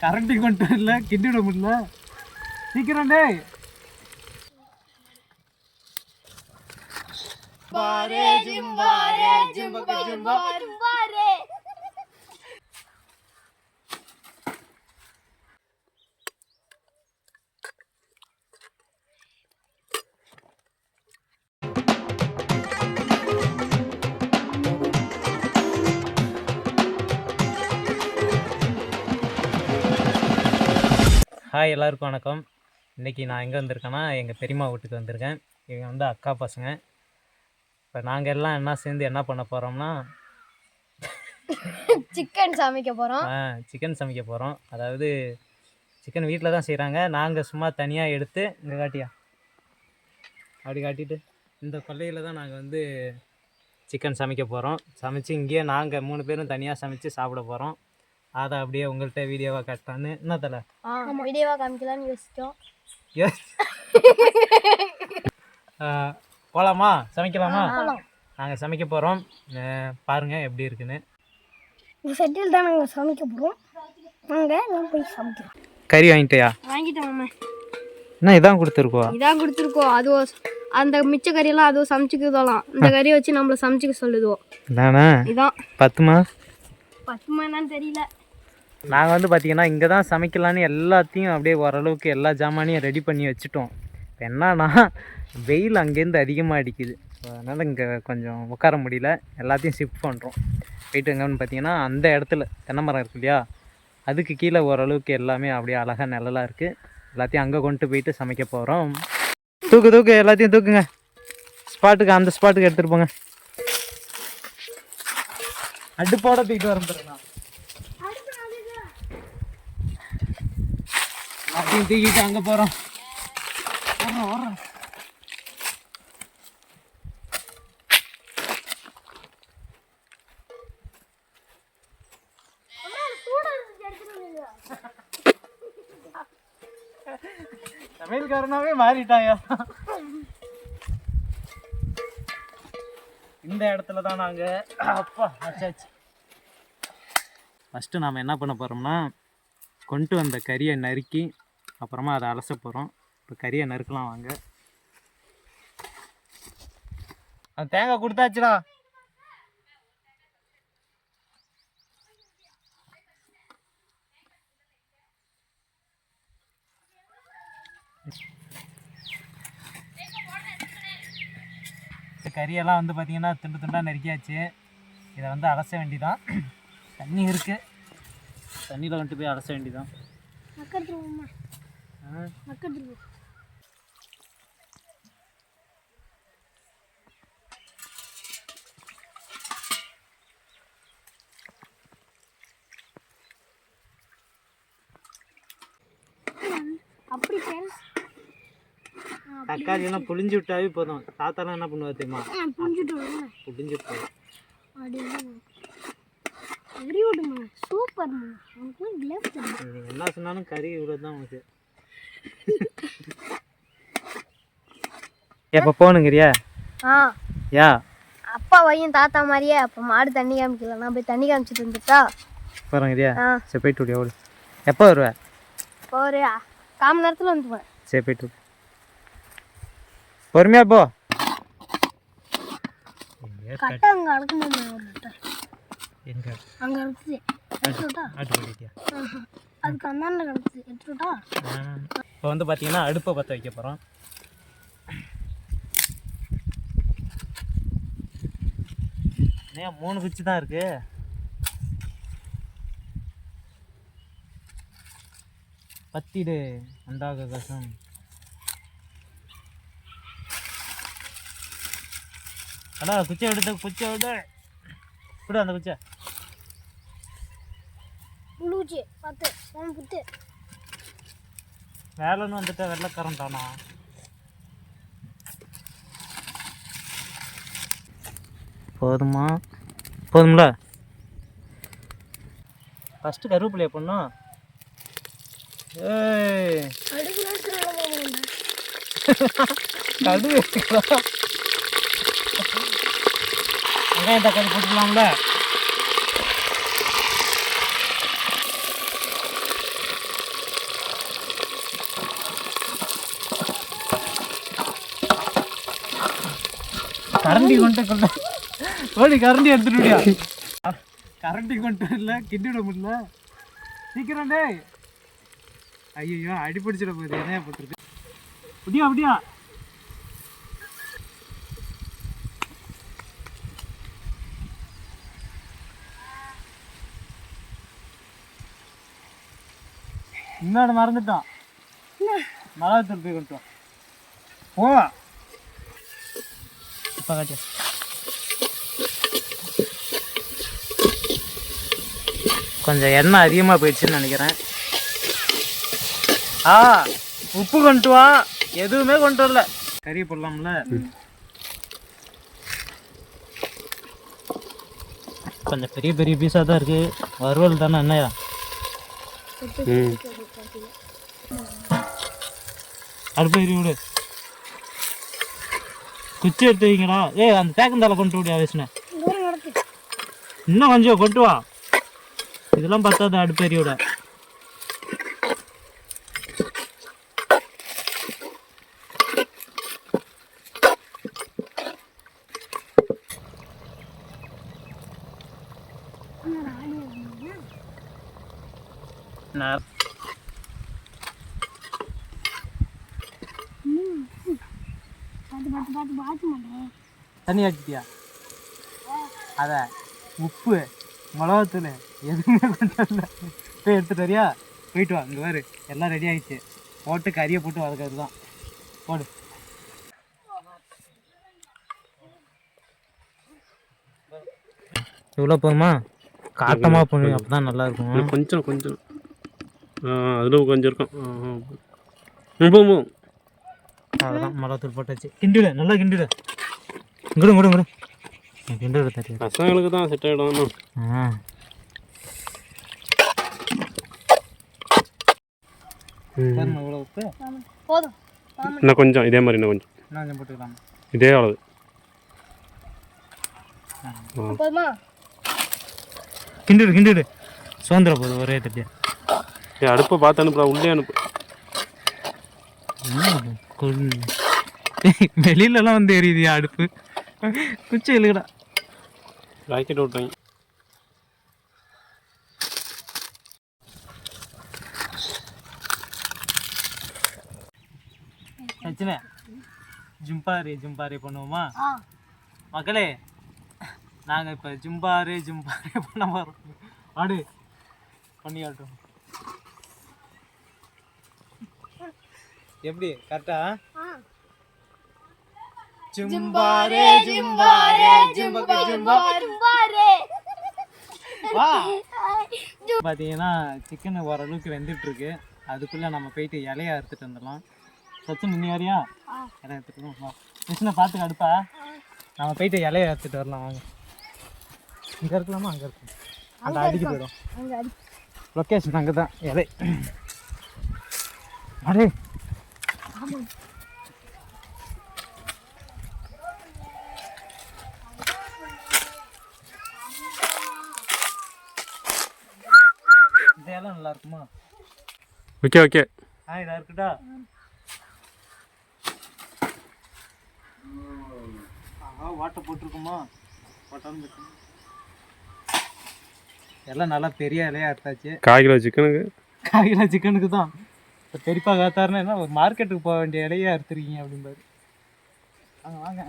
Current கொண்டு வரல கிண்டிட முடியல சீக்கிரம் டேய். ஹாய் எல்லாருக்கும் வணக்கம். இன்றைக்கி நான் எங்கே வந்திருக்கேன்னா எங்கள் பெரியம்மா வீட்டுக்கு வந்திருக்கேன். இவங்க வந்து அக்கா பசங்க. இப்போ நாங்கள் எல்லாம் என்ன சேர்ந்து என்ன பண்ண போகிறோம்னா சிக்கன் சமைக்க போறோம். சிக்கன் சமைக்க போகிறோம் அதாவது சிக்கன் வீட்டில் தான் செய்கிறாங்க நாங்கள் சும்மா தனியாக எடுத்து இங்கே காட்டியா? அப்படி காட்டிட்டு இந்த கொல்லையில் தான் நாங்கள் வந்து சிக்கன் சமைக்க போகிறோம் சமைச்சு இங்கேயே நாங்கள் மூணு பேரும் தனியாக சமைச்சு சாப்பிட போகிறோம் அதை அப்படியே உங்கள்கிட்ட வீடியோவாக காட்டான்னு என்ன தலை? வீடியோவா காமிக்கலாம்னு யோசிச்சோம் எஸ் போகலாமா சமைக்கலாமா? நாங்கள் சமைக்க போகிறோம் பாருங்கள் எப்படி இருக்குன்னு. இந்த செட்டில் தான் நாங்கள் சமைக்க போகிறோம் நாங்கள் எல்லாம் போய் சமைக்கிறோம். கறி வாங்கிட்டியா? வாங்கிட்டோம் என்ன இதான் கொடுத்துருக்கோ இதான் கொடுத்துருக்கோம். அதுவும் அந்த மிச்ச கறியெல்லாம் அதுவும் சமைச்சுக்கிறதெல்லாம். இந்த கறியை வச்சு நம்மள சமைச்சுக்க சொல்லுதுவோம் இதானே? இதான். பத்துமா? பத்துமா என்னன்னு தெரியல. நாங்கள் வந்து பார்த்தீங்கன்னா இங்கே தான் சமைக்கலான்னு எல்லாத்தையும் அப்படியே ஓரளவுக்கு எல்லா ஜாமானையும் ரெடி பண்ணி வச்சுட்டோம். இப்போ என்னன்னா வெயில் அங்கேருந்து அதிகமாக அடிக்குது. அதனால் இங்கே கொஞ்சம் உட்கார முடியல. எல்லாத்தையும் ஷிஃப்ட் பண்ணுறோம் போயிட்டு எங்கன்னு பார்த்தீங்கன்னா அந்த இடத்துல தென்னை மரம் இருக்கு இல்லையா? அதுக்கு கீழே ஓரளவுக்கு எல்லாமே அப்படியே அழகாக நிழலாக இருக்குது எல்லாத்தையும் அங்கே கொண்டு போயிட்டு சமைக்க போகிறோம் தூக்கு தூக்கு எல்லாத்தையும் தூக்குங்க. ஸ்பாட்டுக்கு அந்த ஸ்பாட்டுக்கு எடுத்துகிட்டு போங்க. அடுப்போட தூக்கிட்டு வர பாருங்க அப்படியும் தூக்கிட்டு அங்கே போகிறோம் சமையல்காரனாவே மாறிட்டாயா? இந்த இடத்துல தான் நாங்கள் அப்பா அச்சாச்சு. ஃபஸ்ட்டு நாம் என்ன பண்ண போகிறோம்னா கொண்டு வந்த கறியை நறுக்கி அப்புறமா அதை அலச போகிறோம் இப்போ கறியை நறுக்கலாம் வாங்க. அந்த தேங்காய் கொடுத்தாச்சுடா. இந்த கறியெல்லாம் வந்து பார்த்திங்கன்னா துண்டு துண்டாக நறுக்கியாச்சு. இதை வந்து அலச வேண்டிதான். தண்ணி இருக்குது தண்ணியில் வந்துட்டு போய் அலச மக்கடுத்துருவோம் அப்படி தக்காளி எல்லாம் புளிஞ்சு விட்டாவே போதும். தாத்தாலாம் என்ன பண்ணுவா தெரியுமா? புரிஞ்சுட்டு வருங்க வெரி குட்மா சூப்பர்மா உனக்கு கிளப் நீ என்ன சொன்னாலும் கறி இவ்வளோ தான் உனக்கு எப்போ போகணுங்கிறியா? ஆ. யா. அப்பா பையன் தாத்தா மாதிரியே அப்போ மாடு தண்ணி காமிக்கல. நான் போய் தண்ணி காமிச்சிட்டு வந்துட்டா? போகிறோங்கிறியா ஆ. சரி போயிட்டு விடியா ஓடு எப்போ வருவ? இப்போ ஒரு காம நேரத்தில் வந்துடுவேன் சரி போயிட்டு. பொறுமையா போ. கட்டை அங்கே அடக்கணுமா எங்க அங்கே எடுத்துட்டா ஆட்டு போட்டியா எடுத்துட்டா இப்போ வந்து பார்த்தீங்கன்னா அடுப்பை பற்ற வைக்க போகிறோம் ஏன் மூணு குச்சி தான் இருக்கு பத்திடு அண்டாக கசம் அடா குச்சை விடுத்த குச்சை விடு விடு அந்த குச்சை முழுச்சு பத்து மூணு புத்து. வேலைன்னு வந்துட்டா வெள்ளக்காரன் தானா போதுமா? போதும்ல? ஃபஸ்ட்டு கருவேப்பிலையை பண்ணும் ஏய். அடுப்பு நேரத்தில் கடு வெங்காயம் தக்காளி போட்டுக்கலாம்ல? கரண்டி கொண்டு கொண்டு. ஓடி கரண்டி எடுத்துட்டியா கரண்டி கொண்டு இல்லை கிண்டிட முடியல. சீக்கிரம் டே ஐயோ அடிப்பிடிச்சிட போகுது என்ன போட்டுருக்கு? அப்படியா அப்படியா இன்னொன்று மறந்துட்டான். மிளகாத்தூள் போய் கொண்டுட்டோம் வா. போ. காட்டு கொஞ்சம் எண்ணெய் அதிகமாக போயிடுச்சுன்னு நினைக்கிறேன். ஆ உப்பு கொண்டு வா. எதுவுமே கொண்டு வரல. கறி போடலாம்ல. கொஞ்சம் பெரிய பெரிய பீஸாக தான் இருக்குது வறுவல் தானே என்னையா ம். அடுப்பு எரி விடு. குச்சி எடுத்து வைங்கடா ஏய் அந்த தேக்கந்தால கொண்டு விடியா விஷ்ணு இன்னும் கொஞ்சம் கொண்டு வா. இதெல்லாம் பத்தாது அடுப்பு எரி விட. நான் தண்ணி ஆக்கிட்டியா அத உப்பு மிளகாத்தூள் எதுவுமே கொண்டு போய் எடுத்துட்டு வரியா? போயிட்டு வா இங்கே பாரு எல்லாம் ரெடி ஆயிடுச்சு. போட்டு கறியை போட்டு வதக்கிறது தான் போடு. இவ்வளோ போதுமா? காட்டமாக பண்ணி அப்போ தான் நல்லா இருக்கும் கொஞ்சம். கொஞ்சம் அதில் கொஞ்சம் இருக்கும். ஆ, ஆ. ம், போதும் போதும். அவ்வளோதான் மிளகாத்தூள் போட்டாச்சு. கிண்டிடு நல்லா கிண்டிடு. இங்கிடும் இங்கிடும் இங்கிடும் கிண்டிடு தெரியும் பசங்களுக்கு தான் செட் ஆகிடும் ஆ. இன்னும் கொஞ்சம் இதே மாதிரி இன்னும் கொஞ்சம். இன்னும் கொஞ்சம் போட்டுக்கலாம். இதே அளவு. கிண்டிடு கிண்டிடு. சுதந்திர போகுது ஒரே தட்டியா. அடுப்பை பார்த்து அனுப்புறா உள்ளே அனுப்பு. வெளியிலலாம் வந்து எரியுதியா அடுப்பு. குச்சி இழுக்கடா. ராக்கெட் விட்டாங்க சச்சினே ஜும்பாரி ஜும்பாரி பண்ணுவோமா? மக்களே நாங்கள் இப்போ ஜும்பாரு ஜும்பாரு பண்ண போகிறோம் ஆடு பண்ணி காட்டும் எப்படி? கரெக்டா ஜும்பாரே ஜும்பாரே ஜும்பக்கு ஜும்பா வா. பார்த்தீங்கன்னா சிக்கன் ஓரளவுக்கு வெந்துட்டு இருக்கு அதுக்குள்ளே நம்ம போயிட்டு இலைய அறுத்துட்டு வந்துடலாம். சச்சின் நீ வரியா இலைய எடுத்துட்டு வா கிருஷ்ண பார்த்துக்க அடுப்பா நம்ம போயிட்டு இலைய அறுத்துட்டு வரலாம் வாங்க. இங்கே இருக்கலாமா? அங்கே இருக்கும் அந்த அடிக்கு போயிடும். லொக்கேஷன் அங்கே தான் இலை. அடே. இலை நல்லா இருக்குமா? Okay okay. ஆ இதா இருக்குடா ஆஹா வாட்டை போட்டிருக்குமா? போட்டாலும் எல்லாம் நல்லா பெரிய இலையா எடுத்தாச்சு. கால் கிலோ சிக்கனுக்கு. காய்கிலோ சிக்கனுக்கு தான். இப்போ பெரியப்பா காத்தாருன்னா என்ன ஒரு மார்க்கெட்டுக்கு போக வேண்டிய இலையா எடுத்துருக்கீங்க அப்படிம்பாரு. வாங்க வாங்க.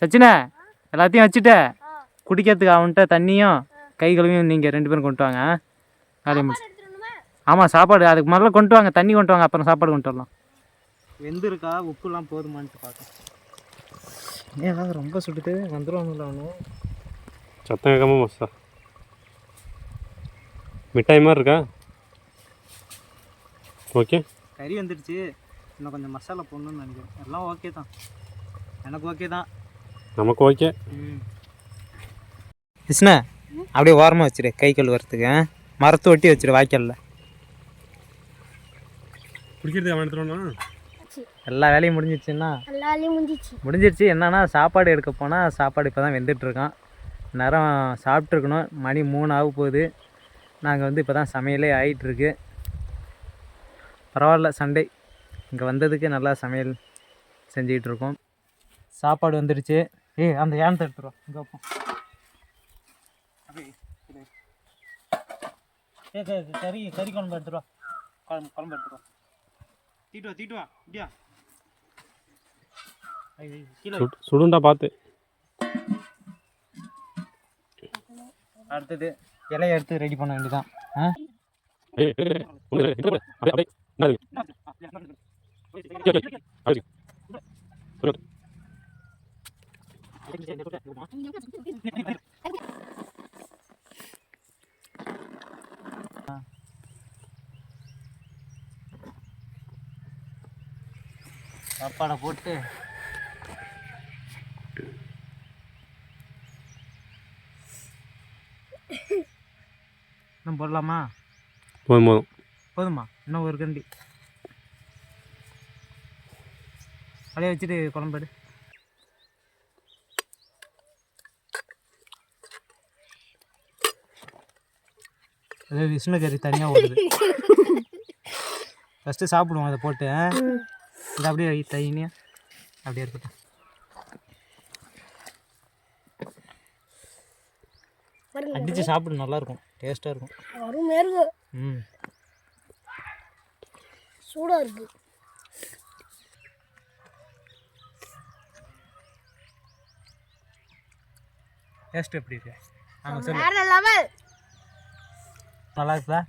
சச்சினே எல்லாத்தையும் வச்சுட்ட குடிக்கிறதுக்கு அவன்கிட்ட தண்ணியும் கை கழுவியும் நீங்கள் ரெண்டு பேரும் கொண்டு வாங்க வேலையை முடிச்சு. ஆமாம் சாப்பாடு அதுக்கு முதல்ல கொண்டு வாங்க தண்ணி கொண்டு வாங்க அப்புறம் சாப்பாடு கொண்டு வரலாம். வெந்திருக்கா உப்புலாம் போதுமான்ட்டு பார்க்க ஏதாவது ரொம்ப சுட்டுட்டு வந்துடுவாங்கல்ல அவனு? சத்தம் கேட்காம மஸ்தா மிட்டாய் மாதிரி இருக்கா? ஓகே கறி வந்துடுச்சு. இன்னும் கொஞ்சம் மசாலா போடணும்னு நினைக்கிறேன். எல்லாம் ஓகே தான். எனக்கு ஓகே தான். நமக்கு ஓகே கிருஷ்ணா அப்படியே ஓரமாக வச்சிரு. கை கல் வரத்துக்கு மரத்தை ஒட்டி வச்சிரு வாய்க்காலில். குடிக்கிறது அவன் எடுத்துருவானா எல்லா வேலையும் முடிஞ்சிருச்சுன்னா எல்லாரையும் முடிஞ்சிச்சு முடிஞ்சிருச்சு என்னன்னா சாப்பாடு எடுக்க போனால் சாப்பாடு இப்போ தான் வெந்துட்டுருக்கான் நேரம் சாப்பிட்ருக்கணும் மணி மூணு ஆக போகுது. நாங்கள் வந்து இப்போ தான் சமையலே ஆகிட்டுருக்கு பரவாயில்ல சண்டே. இங்கே வந்ததுக்கு நல்லா சமையல் செஞ்சுக்கிட்டு இருக்கோம் சாப்பாடு வந்துடுச்சு ஏய் அந்த ஏனத்தை எடுத்துருவோம் இங்கே வைப்போம். ஏய், கறி- கறி குழம்பு எடுத்துருவா குழம்பு குழம்பு எடுத்துருவா தீட்டு வா தீட்டு வா. இப்படியா சுடுண்டா பார்த்து அடுத்தது. இலையை எடுத்து ரெடி பண்ண வேண்டியதான் ஆ ஏய், ஏய், ஏய், இது அப்படியே, அப்படியே. இந்தாரு. ஏய், ஏய், அப்படியே. சொல்லு. சாப்பாடை போட்டு இன்னும் போடலாமா? போதும் போதும். போதுமா? இன்னும் ஒரு கண்டி. அப்படியே வச்சுட்டு குழம்பு அது விஷ்ணு கறி தனியாக ஓடுது. ஃபஸ்ட்டு சாப்பிடுவோம் அதை போட்டு. இந்த அப்படியே தைனியா அப்படியே இருக்கட்டும் அடித்து சாப்பிடு நல்லாயிருக்கும் டேஸ்ட்டாக இருக்கும். வரும் மேற்கு ம். சூடாக இருக்கு. டேஸ்ட் எப்படி இருக்கு? ஆமாம் சொல்லு. வேற லெவல் நல்லா இருக்குதா?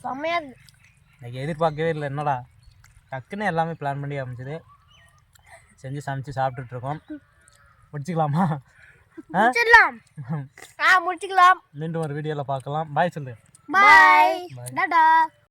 செம்மையா இருக்கு. இன்னைக்கு எதிர்பார்க்கவே இல்லை. என்னடா? டக்குன்னு எல்லாமே பிளான் பண்ணி அமைச்சது செஞ்சு சமைச்சு சாப்பிட்டுட்டு இருக்கோம். முடிச்சுக்கலாமா? முடிச்சிடலாம். முடிச்சுக்கலாம். மீண்டும் ஒரு வீடியோவில் பார்க்கலாம். பாய் சொல்லு பாய் டாடா.